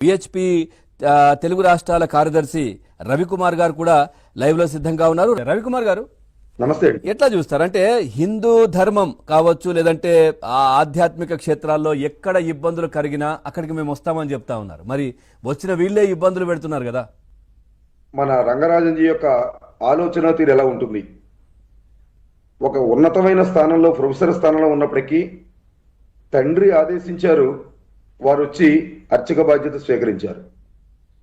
VHP Telugu రాష్ట్రాల కార్యదర్శి రవికుమార్ గారు కూడా లైవ్లో సిద్ధంగా ఉన్నారు. రవికుమార్ గారు నమస్తే ఎట్లా చూస్తారు? అంటే హిందూ ధర్మం కావచ్చు లేదంటే ఆ ఆధ్యాత్మిక క్షేత్రాల్లో ఎక్కడ ఇబ్బందులు కలిగినా అక్కడికి మేము వస్తామని చెప్తా ఉన్నారు. మరి వచ్చిన వీళ్ళే ఇబ్బందులు పెడుతున్నారు కదా? మన రంగరాజన్జీ యొక్క ఆలోచన తీరు ఎలా ఉంటుంది? ఒక ఉన్నతమైన స్థానంలో ప్రొఫెసర్ స్థానంలో ఉన్నప్పటికీ తండ్రి ఆదేశించారు వారు వచ్చి అర్చక బాధ్యత స్వీకరించారు.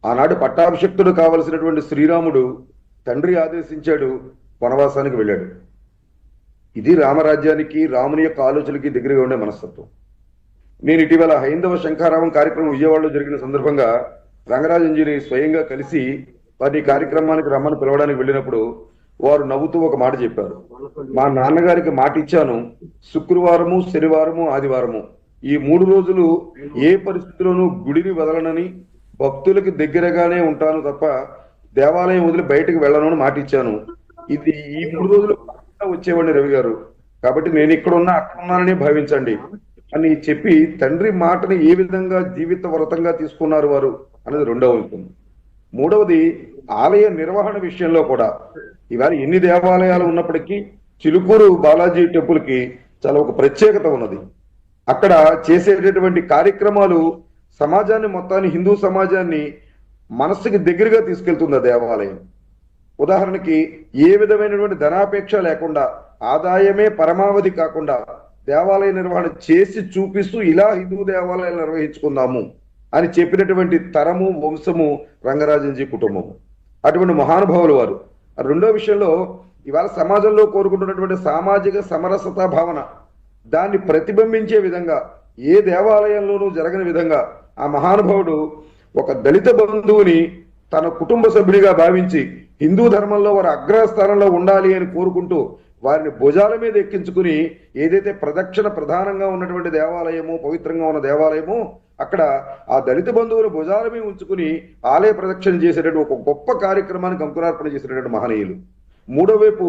ఆనాడు పట్టాభిషక్తుడు కావలసినటువంటి శ్రీరాముడు తండ్రి ఆదేశించాడు వనవాసానికి వెళ్ళాడు. ఇది రామరాజ్యానికి రాముని యొక్క ఆలోచనకి దగ్గరగా ఉండే మనస్తత్వం. నేను ఇటీవల హైందవ శంఖారావం కార్యక్రమం విజయవాడలో జరిగిన సందర్భంగా రంగరాజంజీని స్వయంగా కలిసి వారి కార్యక్రమానికి రమ్మని పిలవడానికి వెళ్ళినప్పుడు వారు నవ్వుతూ ఒక మాట చెప్పారు. మా నాన్నగారికి మాట ఇచ్చాను శుక్రవారము శనివారము ఆదివారము. ఈ మూడు రోజులు ఏ పరిస్థితిలోనూ గుడిని వదలనని భక్తులకి దగ్గరగానే ఉంటాను తప్ప దేవాలయం వదిలి బయటకు వెళ్ళను అని మాట ఇచ్చాను ఇది ఈ మూడు రోజులు వచ్చేవాడిని రవి గారు. కాబట్టి నేను ఇక్కడ ఉన్నా అక్కడ ఉన్నానని భావించండి. అని చెప్పి తండ్రి మాటని ఏ విధంగా జీవిత వ్రతంగా తీసుకున్నారు వారు అనేది రెండవ అంశం మూడవది ఆలయ నిర్వహణ విషయంలో కూడా. ఇవాళ ఎన్ని దేవాలయాలు ఉన్నప్పటికీ చిలుకూరు బాలాజీ టెంపుల్కి చాలా ఒక ప్రత్యేకత ఉన్నది. అక్కడ చేసేటటువంటి కార్యక్రమాలు సమాజాన్ని మొత్తాన్ని హిందూ సమాజాన్ని మనస్సుకి దగ్గరగా తీసుకెళ్తుంది ఆ దేవాలయం. ఉదాహరణకి ఏ విధమైనటువంటి ధనాపేక్ష లేకుండా ఆదాయమే పరమావధి కాకుండా దేవాలయ నిర్వహణ చేసి చూపిస్తూ ఇలా హిందూ దేవాలయాలు నిర్వహించుకుందాము అని చెప్పినటువంటి తరము వంశము రంగరాజన్జీ కుటుంబము. అటువంటి మహానుభావులు వారు. రెండో విషయంలో ఇవాళ సమాజంలో కోరుకుంటున్నటువంటి సామాజిక సమరసత భావన. దాన్ని ప్రతిబింబించే విధంగా ఏ దేవాలయంలోనూ జరగని విధంగా ఆ మహానుభావుడు ఒక దళిత బంధువుని తన కుటుంబ సభ్యుడిగా భావించి హిందూ ధర్మంలో వారు అగ్రస్థానంలో ఉండాలి అని కోరుకుంటూ వారిని భుజాల మీద ఎక్కించుకుని ఏదైతే ప్రదక్షిణ ప్రధానంగా ఉన్నటువంటి దేవాలయము పవిత్రంగా ఉన్న దేవాలయము అక్కడ ఆ దళిత బంధువులు భుజాల మీద ఉంచుకుని ఆలయ ప్రదక్షిణ చేసేటటువంటి ఒక గొప్ప కార్యక్రమానికి అంకురార్పణ చేసినటువంటి మహనీయులు. మూడో వైపు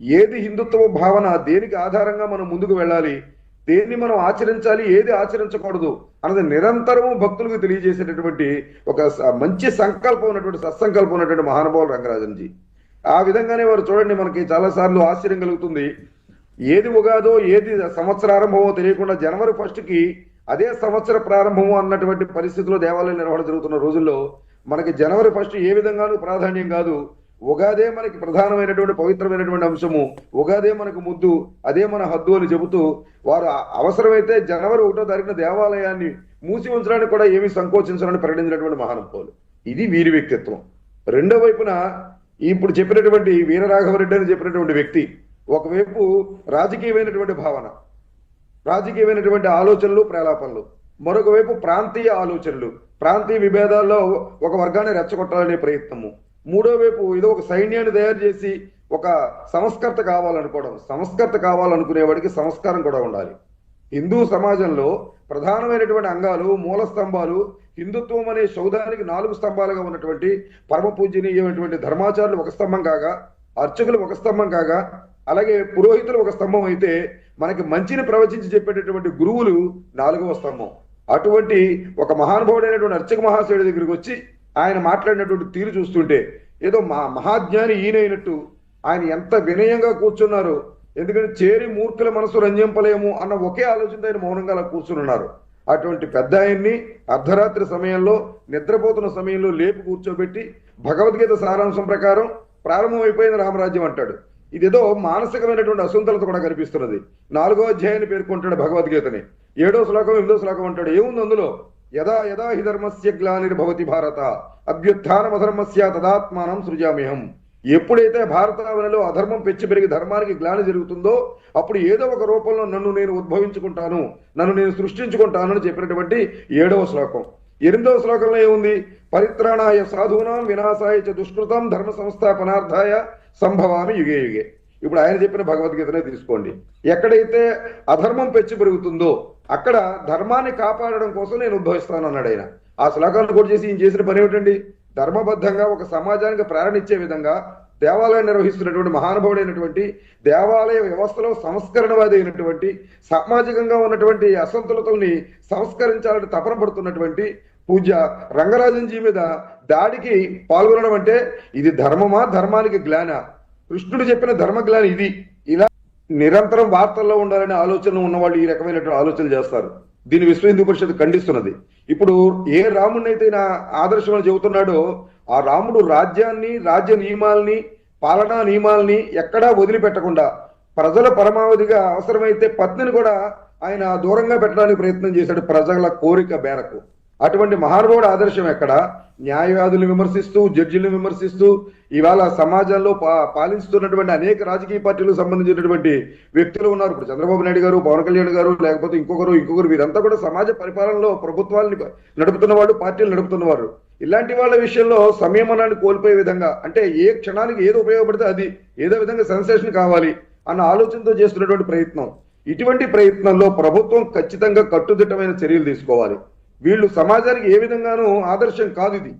ఏది హిందుత్వ భావన దేనికి ఆధారంగా మనం ముందుకు వెళ్ళాలి? దేన్ని మనం ఆచరించాలి? ఏది ఆచరించకూడదు? అన్నది నిరంతరము భక్తులకు తెలియజేసేటటువంటి ఒక మంచి సంకల్పం ఉన్నటువంటి సత్సంకల్పం ఉన్నటువంటి మహానుభావులు రంగరాజన్జీ ఆ విధంగానే వారు చూడండి మనకి చాలా సార్లు ఆశ్చర్యం కలుగుతుంది. ఏది ఉగాదో ఏది సంవత్సర ఆరంభమో తెలియకుండా జనవరి ఫస్ట్కి అదే సంవత్సర ప్రారంభము అన్నటువంటి పరిస్థితిలో దేవాలయ నిర్వహణ జరుగుతున్న రోజుల్లో మనకి జనవరి ఫస్ట్ ఏ విధంగానూ ప్రాధాన్యం కాదు. ఉగాదే మనకి ప్రధానమైనటువంటి పవిత్రమైనటువంటి అంశము. ఉగాదే మనకు ముద్దు. అదే మన హద్దు అని చెబుతూ వారు అవసరమైతే జనవరి ఒకటో తారీఖున దేవాలయాన్ని మూసి ఉంచడానికి కూడా ఏమీ సంకోచించాలని ప్రకటించినటువంటి మహానుభావులు. ఇది వీరి వ్యక్తిత్వం. రెండో వైపున ఇప్పుడు చెప్పినటువంటి వీరరాఘవరెడ్డి అని చెప్పినటువంటి వ్యక్తి ఒకవైపు రాజకీయమైనటువంటి భావన రాజకీయమైనటువంటి ఆలోచనలు ప్రేలాపనలు. మరొక వైపు ప్రాంతీయ ఆలోచనలు. ప్రాంతీయ విభేదాల్లో ఒక వర్గాన్ని రెచ్చగొట్టాలనే ప్రయత్నము. మూడో వైపు ఏదో ఒక సైన్యాన్ని తయారు చేసి ఒక సంస్కర్త కావాలనుకోవడం సంస్కర్త కావాలనుకునేవాడికి సంస్కారం కూడా ఉండాలి. హిందూ సమాజంలో ప్రధానమైనటువంటి అంగాలు మూల స్తంభాలు హిందుత్వం అనే సౌధానికి నాలుగు స్తంభాలుగా ఉన్నటువంటి పరమ పూజనీయమైనటువంటి ధర్మాచారులు ఒక స్తంభం కాగా అర్చకులు ఒక స్తంభం కాగా అలాగే పురోహితులు ఒక స్తంభం అయితే మనకి మంచిని ప్రవచించి చెప్పేటటువంటి గురువులు నాలుగవ స్తంభం. అటువంటి ఒక మహానుభావుడైనటువంటి అర్చక మహాశయుడి దగ్గరికి వచ్చి ఆయన మాట్లాడినటువంటి తీరు చూస్తుంటే ఏదో మా మహాజ్ఞాని ఈయనైనట్టు ఆయన ఎంత వినయంగా కూర్చున్నారు. ఎందుకంటే చేరి మూర్ఖుల మనసు రంజింపలేము అన్న ఒకే ఆలోచనతో ఆయన మౌనంగా అలా కూర్చుని ఉన్నారు. అటువంటి పెద్ద ఆయన్ని అర్ధరాత్రి సమయంలో నిద్రపోతున్న సమయంలో లేపి కూర్చోబెట్టి భగవద్గీత సారాంశం ప్రకారం ప్రారంభమైపోయింది రామరాజ్యం అంటాడు. ఇదేదో మానసికమైనటువంటి అసంతలత కూడా కనిపిస్తున్నది. నాలుగో అధ్యాయాన్ని పేర్కొంటాడు భగవద్గీతని. ఏడో శ్లోకం ఎనిమిదో శ్లోకం అంటాడు. ఏముంది అందులో? యదా యదా హి ధర్మస్య గ్లానిర్భవతి భారత. అభ్యుత్నమధర్మస్య తదాత్మానం సృజామ్యహం. ఎప్పుడైతే భారతావనిలో అధర్మం పెచ్చి పెరిగి ధర్మానికి గ్లాని జరుగుతుందో అప్పుడు ఏదో ఒక రూపంలో నన్ను నేను ఉద్భవించుకుంటాను నన్ను నేను సృష్టించుకుంటాను అని చెప్పినటువంటి ఏడవ శ్లోకం. ఎనిమిదవ శ్లోకంలో ఏముంది? పరిత్రాణాయ సాధూనాం వినాశాయ చ దుష్కృతం ధర్మ సంస్థాపనార్థాయ సంభవామి యుగే యుగే. ఇప్పుడు ఆయన చెప్పిన భగవద్గీతనే తీసుకోండి. ఎక్కడైతే అధర్మం పెచ్చి పెరుగుతుందో అక్కడ ధర్మాన్ని కాపాడడం కోసం నేను ఉద్భవిస్తాను అన్నాడు ఆయన. ఆ శ్లోకాలను కూడా చేసి ఈయన చేసిన పని ఏమిటండి? ధర్మబద్ధంగా ఒక సమాజానికి ప్రేరణిచ్చే విధంగా దేవాలయం నిర్వహిస్తున్నటువంటి మహానుభావుడైనటువంటి దేవాలయ వ్యవస్థలో సంస్కరణవాది అయినటువంటి సామాజికంగా ఉన్నటువంటి అసంతులతల్ని సంస్కరించాలని తపన పడుతున్నటువంటి పూజ రంగరాజన్జీ మీద దాడికి పాల్గొనడం అంటే ఇది ధర్మమా? ధర్మానికి గ్లానా? కృష్ణుడు చెప్పిన ధర్మగ్లాని ఇది. ఇలా నిరంతరం వార్తల్లో ఉండాలనే ఆలోచన ఉన్నవాళ్ళు ఈ రకమైనటువంటి ఆలోచనలు చేస్తారు. దీన్ని విశ్వ హిందూ పరిషత్ ఖండిస్తున్నది. ఇప్పుడు ఏ రాముడిని అయితే నా ఆదర్శం అని చెబుతున్నాడో ఆ రాముడు రాజ్యాన్ని రాజ్య నియమాల్ని పాలనా నియమాల్ని ఎక్కడా వదిలిపెట్టకుండా ప్రజల పరమావధిగా అవసరమైతే పత్నిని కూడా ఆయన దూరంగా పెట్టడానికి ప్రయత్నం చేశాడు ప్రజల కోరిక మేరకు. అటువంటి మహానుభావుడు ఆదర్శం ఎక్కడ? న్యాయవాదులు విమర్శిస్తూ జడ్జిలను విమర్శిస్తూ ఇవాళ సమాజంలో పా- పాలిస్తున్నటువంటి అనేక రాజకీయ పార్టీలకు సంబంధించినటువంటి వ్యక్తులు ఉన్నారు. ఇప్పుడు చంద్రబాబు నాయుడు గారు పవన్ కళ్యాణ్ గారు లేకపోతే ఇంకొకరు ఇంకొకరు వీరంతా కూడా సమాజ పరిపాలనలో ప్రభుత్వాలని నడుపుతున్న వాళ్ళు పార్టీలు నడుపుతున్నవారు ఇలాంటి వాళ్ళ విషయంలో సంయమనాన్ని కోల్పోయే విధంగా అంటే ఏ క్షణానికి ఏది ఉపయోగపడితే అది ఏదో విధంగా సెన్సేషన్ కావాలి అన్న ఆలోచనతో చేస్తున్నటువంటి ప్రయత్నం. ఇటువంటి ప్రయత్నంలో ప్రభుత్వం ఖచ్చితంగా కట్టుదిట్టమైన చర్యలు తీసుకోవాలి. వీళ్ళు సమాజానికి ఏ విధంగానూ ఆదర్శం కాదు ఇది.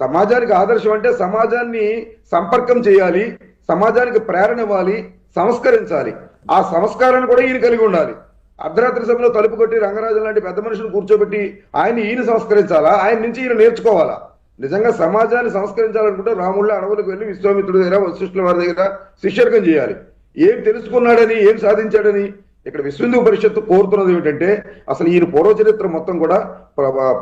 సమాజానికి ఆదర్శం అంటే సమాజాన్ని సంపర్కం చేయాలి సమాజానికి ప్రేరణ ఇవ్వాలి సంస్కరించాలి. ఆ సంస్కారాన్ని కూడా ఈయన కలిగి ఉండాలి. అర్ధరాత్రి సమయంలో తలుపు కొట్టి రంగరాజు లాంటి పెద్ద మనుషులు కూర్చోబెట్టి ఆయన ఈయన సంస్కరించాలా? ఆయన నుంచి ఈయన నేర్చుకోవాలా? నిజంగా సమాజాన్ని సంస్కరించాలనుకుంటే రాముళ్ళ అడవులకు వెళ్ళి విశ్వామిత్రుడి దగ్గర వశిష్ఠుల వారి దగ్గర శిష్యర్గం చేయాలి. ఏం తెలుసుకున్నాడని ఏం సాధించాడని ఇక్కడ విశ్వ హిందూ పరిషత్తు కోరుతున్నది ఏమిటంటే అసలు ఈయన పూర్వ చరిత్ర మొత్తం కూడా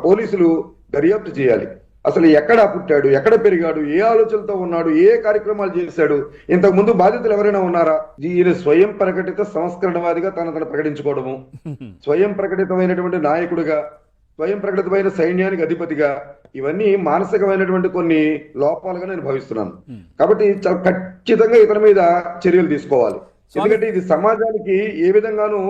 పోలీసులు దర్యాప్తు చేయాలి. అసలు ఎక్కడ పుట్టాడు ఎక్కడ పెరిగాడు ఏ ఆలోచనలతో ఉన్నాడు ఏ కార్యక్రమాలు చేశాడు ఇంతకు ముందు బాధితులు ఎవరైనా ఉన్నారా? ఈయన స్వయం ప్రకటిత సంస్కరణవాదిగా తన తను ప్రకటించుకోవడము. స్వయం ప్రకటితమైనటువంటి నాయకుడిగా స్వయం ప్రకటితమైన సైన్యానికి అధిపతిగా ఇవన్నీ మానసికమైనటువంటి కొన్ని లోపాలుగా నేను భావిస్తున్నాను. కాబట్టి చాలా ఖచ్చితంగా ఇతని మీద చర్యలు తీసుకోవాలి. ఎందుకంటే ఇది సమాజానికి ఏ విధంగానూ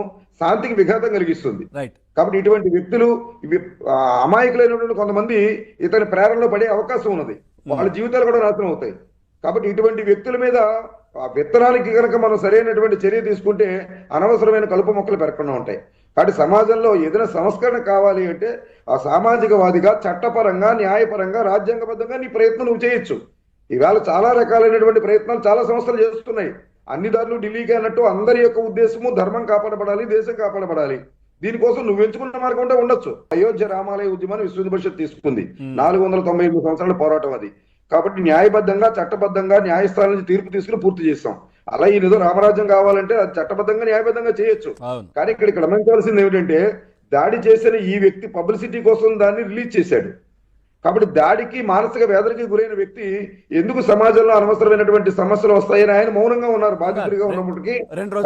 శాంతికి విఘాతం కలిగిస్తుంది. రైట్ కాబట్టి ఇటువంటి వ్యక్తులు ఇవి ఆ, అమాయకులైనటువంటి కొంతమంది ఇతని ప్రేరణలో పడే అవకాశం ఉన్నది. వాళ్ళ జీవితాలు కూడా నాశనం అవుతాయి. కాబట్టి ఇటువంటి వ్యక్తుల మీద ఆ విత్తనానికి కనుక మనం సరైనటువంటి చర్య తీసుకుంటే అనవసరమైన కలుపు మొక్కలు పెరగకుండా ఉంటాయి. కాబట్టి సమాజంలో ఏదైనా సంస్కరణ కావాలి అంటే ఆ సామాజికవాదిగా చట్టపరంగా న్యాయపరంగా రాజ్యాంగబద్ధంగా నీ ప్రయత్నం నువ్వు చేయొచ్చు. ఇవాళ చాలా రకాలైనటువంటి ప్రయత్నాలు చాలా సంస్థలు చేస్తున్నాయి. అన్ని దారులు ఢిల్లీకి అన్నట్టు అందరి యొక్క ఉద్దేశము ధర్మం కాపాడబడాలి దేశం కాపాడబడాలి. దీనికోసం నువ్వు ఎంచుకున్న మార్గం ఉంటే ఉండొచ్చు. అయోధ్య రామాలయ ఉద్యమాన్ని విశ్వ పరిషత్ తీసుకుంది. నాలుగు వందల తొంభై ఎనిమిది సంవత్సరాల పోరాటం అది. కాబట్టి న్యాయబద్ధంగా చట్టబద్ధంగా న్యాయస్థానం నుంచి తీర్పు తీసుకుని పూర్తి చేస్తాం. అలా ఈ ఏదో రామరాజ్యం కావాలంటే అది చట్టబద్ధంగా న్యాయబద్ధంగా చేయొచ్చు. కానీ ఇక్కడ ఇక్కడ గమనించవలసింది ఏమిటంటే దాడి చేసిన ఈ వ్యక్తి పబ్లిసిటీ కోసం దాన్ని రిలీజ్ చేశాడు. కాబట్టి దాడికి మానసిక వేదనకి గురైన వ్యక్తి ఎందుకు సమాజంలో అనవసరమైనటువంటి సమస్యలు వస్తాయని ఆయన మౌనంగా ఉన్నారు. బాధితుడిగా ఉన్నప్పటికీ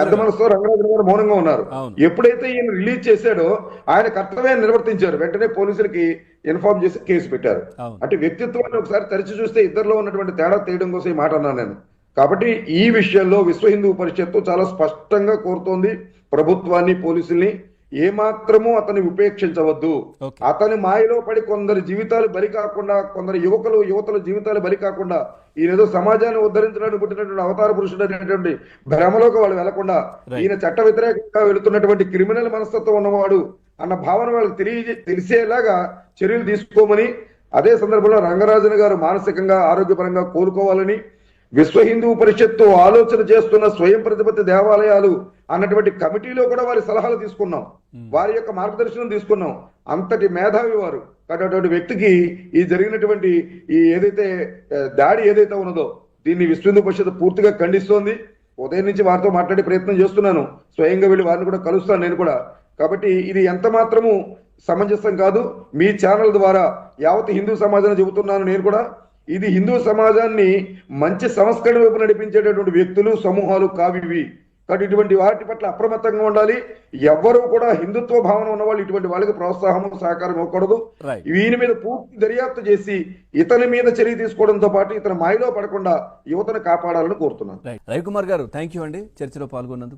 పెద్ద మనసుతో రంగరాజన్ గారు మౌనంగా ఉన్నారు. ఎప్పుడైతే ఈయన రిలీజ్ చేశాడో ఆయన కర్తవ్యాన్ని నిర్వర్తించారు. వెంటనే పోలీసులకి ఇన్ఫార్మ్ చేసి కేసు పెట్టారు. అంటే వ్యక్తిత్వాన్ని ఒకసారి తరిచి చూస్తే ఇద్దరిలో ఉన్నటువంటి తేడా తీయడం కోసం ఈ మాట అన్నాను నేను. కాబట్టి ఈ విషయంలో విశ్వ హిందూ పరిషత్తు చాలా స్పష్టంగా కోరుతోంది ప్రభుత్వాన్ని పోలీసుల్ని ఏమాత్రము అతన్ని ఉపేక్షించవద్దు అతని మాయలో పడి కొందరి జీవితాలు బలి కాకుండా కొందరు యువకులు యువతల జీవితాలు బలి కాకుండా ఈయన ఏదో సమాజాన్ని ఉద్ధరించడానికి పుట్టినటువంటి అవతార పురుషుడు అనేటువంటి భ్రమలోకి వాళ్ళు వెళ్ళకుండా. ఈయన చట్ట వ్యతిరేకంగా వెళుతున్నటువంటి క్రిమినల్ మనస్తత్వం ఉన్నవాడు అన్న భావన వాళ్ళకి తెలియ తెలిసేలాగా చర్యలు తీసుకోమని అదే సందర్భంలో రంగరాజన్ గారు మానసికంగా ఆరోగ్యపరంగా కోలుకోవాలని విశ్వ హిందూ పరిషత్తు ఆలోచన చేస్తున్న స్వయం ప్రతిపత్తి దేవాలయాలు అన్నటువంటి కమిటీలో కూడా వారి సలహాలు తీసుకున్నాం. వారి యొక్క మార్గదర్శనం తీసుకున్నాం. అంతటి మేధావి వారు. అటువంటి వ్యక్తికి ఈ జరిగినటువంటి ఈ ఏదైతే దాడి ఏదైతే ఉన్నదో దీన్ని విశ్వ హిందూ పరిషత్ పూర్తిగా ఖండిస్తోంది. ఉదయం నుంచి వారితో మాట్లాడే ప్రయత్నం చేస్తున్నాను. స్వయంగా వెళ్ళి వారిని కూడా కలుస్తాను నేను కూడా. కాబట్టి ఇది ఎంత మాత్రము సమంజసం కాదు. మీ ఛానల్ ద్వారా యావత్ హిందూ సమాజాన్ని చెబుతున్నాను నేను కూడా. ఇది హిందూ సమాజాన్ని మంచి సంస్కరణ వైపు నడిపించేటటువంటి వ్యక్తులు సమూహాలు కావివి కాబట్టి ఇటువంటి వాటి పట్ల అప్రమత్తంగా ఉండాలి. ఎవ్వరూ కూడా హిందుత్వ భావన ఉన్న వాళ్ళు ఇటువంటి వాళ్ళకి ప్రోత్సాహం సహకారం ఇవ్వకూడదు. ఈయన మీద పూర్తి దర్యాప్తు చేసి ఇతని మీద చర్య తీసుకోవడంతో పాటు ఇతని మాయలో పడకుండా యువతను కాపాడాలని కోరుతున్నాను. రవికుమార్ గారు థ్యాంక్ యూ అండి. చర్చలో పాల్గొన్నందుకు.